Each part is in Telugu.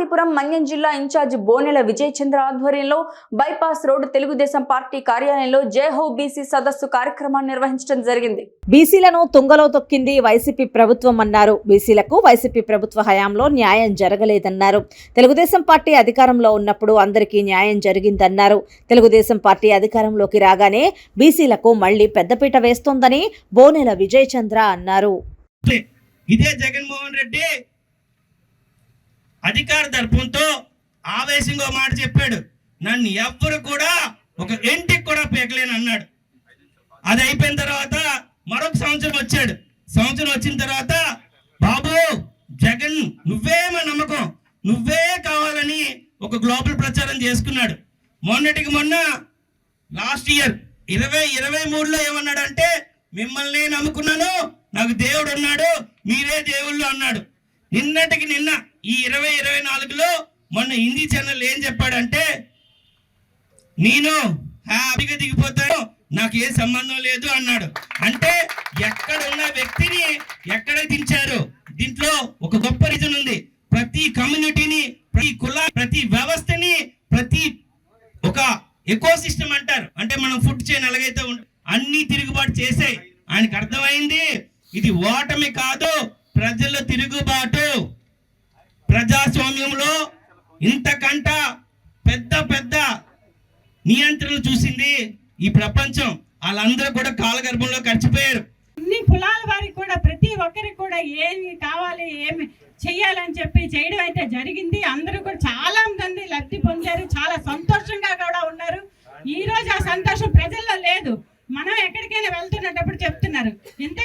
పార్వతీపురం మన్యం జిల్లా ఇన్ఛార్జ్ బోనెల విజయ్ చంద్ర ఆధ్వర్యంలో బైపాస్ రోడ్ తెలుగుదేశం పార్టీ కార్యాలయంలో జయహో బీసీ సదస్సు కార్యక్రమాన్ని నిర్వహించడం జరిగింది. బీసీలను తుంగలో తొక్కింది వైసీపీ ప్రభుత్వం అన్నారు. బీసీలకు వైసీపీ ప్రభుత్వ హయాంలో న్యాయం జరగలేదన్నారు. తెలుగుదేశం పార్టీ అధికారంలో ఉన్నప్పుడు అందరికీ న్యాయం జరిగిందన్నారు. తెలుగుదేశం పార్టీ అధికారంలోకి రాగానే బీసీలకు మళ్ళీ పెద్దపీట వేస్తోందని బోనెల విజయ్ చంద్ర అన్నారు. ఇదే జగన్మోహన్ రెడ్డి అధికార దర్పంతో ఆవేశంగా మాట చెప్పాడు. నన్ను ఎవ్వరు కూడా ఒక ఇంటికి కూడా పీకలేను అన్నాడు. అది అయిపోయిన తర్వాత మరొక సంవత్సరం వచ్చాడు. సంవత్సరం వచ్చిన తర్వాత బాబు జగన్ నువ్వే మా నమ్మకం. నువ్వే కావాలని ఒక గ్లోబల్ ప్రచారం చేసుకున్నాడు. మొన్నటికి మొన్న లాస్ట్ ఇయర్ ఇరవై ఇరవై మూడులో ఏమన్నాడంటే మిమ్మల్ని నమ్ముకున్నాను నాకు దేవుడు ఉన్నాడు మీరే దేవుళ్ళు అన్నాడు. నిన్నటికి నిన్న ఈ ఇరవై ఇరవై నాలుగులో మొన్న హిందీ ఛానల్ ఏం చెప్పాడంటే నేను హ్యాపీగా దిగిపోతాను నాకు ఏ సంబంధం లేదు అన్నాడు. అంటే ఎక్కడ ఉన్న వ్యక్తిని ఎక్కడ దించారు? దీంట్లో ఒక గొప్ప రీజన్ ఉంది. ప్రతి కమ్యూనిటీని ప్రతి కుల ప్రతి వ్యవస్థని ప్రతి ఒక ఎకో సిస్టమ్ అంటారు. అంటే మనం ఫుడ్ చైన్ ఎలాగైతే అన్ని తిరుగుబాటు చేసాయి. ఆయనకు అర్థమైంది ఇది ఓటమి కాదు ప్రజల తిరుగుబాటు. ప్రజాస్వామ్యంలో ఇంతకంట పెద్ద పెద్ద నియంత్రణలు చూసింది ఈ ప్రపంచం. వాళ్ళందరూ కూడా కాలగర్భంలో ఖర్చిపోయారు అన్ని కులాల వారికి కూడా ప్రతి ఒక్కరికి కూడా ఏమి కావాలి ఏమి చెయ్యాలని చెప్పి చేయడం అయితే జరిగింది. అందరూ కూడా చాలా మంది లబ్ధి పొందారు చాలా సంతోషంగా కూడా ఉన్నారు. ఈ రోజు ఆ సంతోషం ప్రజల్లో లేదు. మనం ఎక్కడికైనా వెళ్తున్నప్పుడు చెప్తున్నారు. ఇంత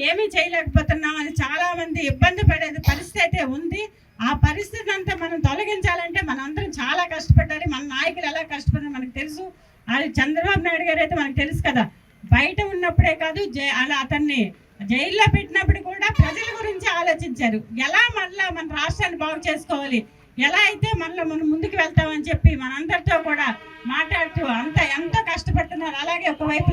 ఏమీ చేయలేకపోతున్నాం అని చాలా మంది ఇబ్బంది పడేది పరిస్థితి అయితే ఉంది. ఆ పరిస్థితి అంతా మనం తొలగించాలంటే మనందరం చాలా కష్టపడ్డారు మన నాయకులు ఎలా కష్టపడారు మనకు తెలుసు. అది చంద్రబాబు నాయుడు గారు అయితే మనకు తెలుసు కదా. బయట ఉన్నప్పుడే కాదు జై- అలా అతన్ని జైల్లో పెట్టినప్పుడు కూడా ప్రజల గురించి ఆలోచించారు. ఎలా మళ్ళీ మన రాష్ట్రాన్ని బాగు చేసుకోవాలి? ఎలా అయితే మళ్ళీ మనం ముందుకు వెళ్తామని చెప్పి మనందరితో కూడా మాట్లాడుతూ అంత ఎంతో కష్టపడుతున్నారు. అలాగే ఒకవైపు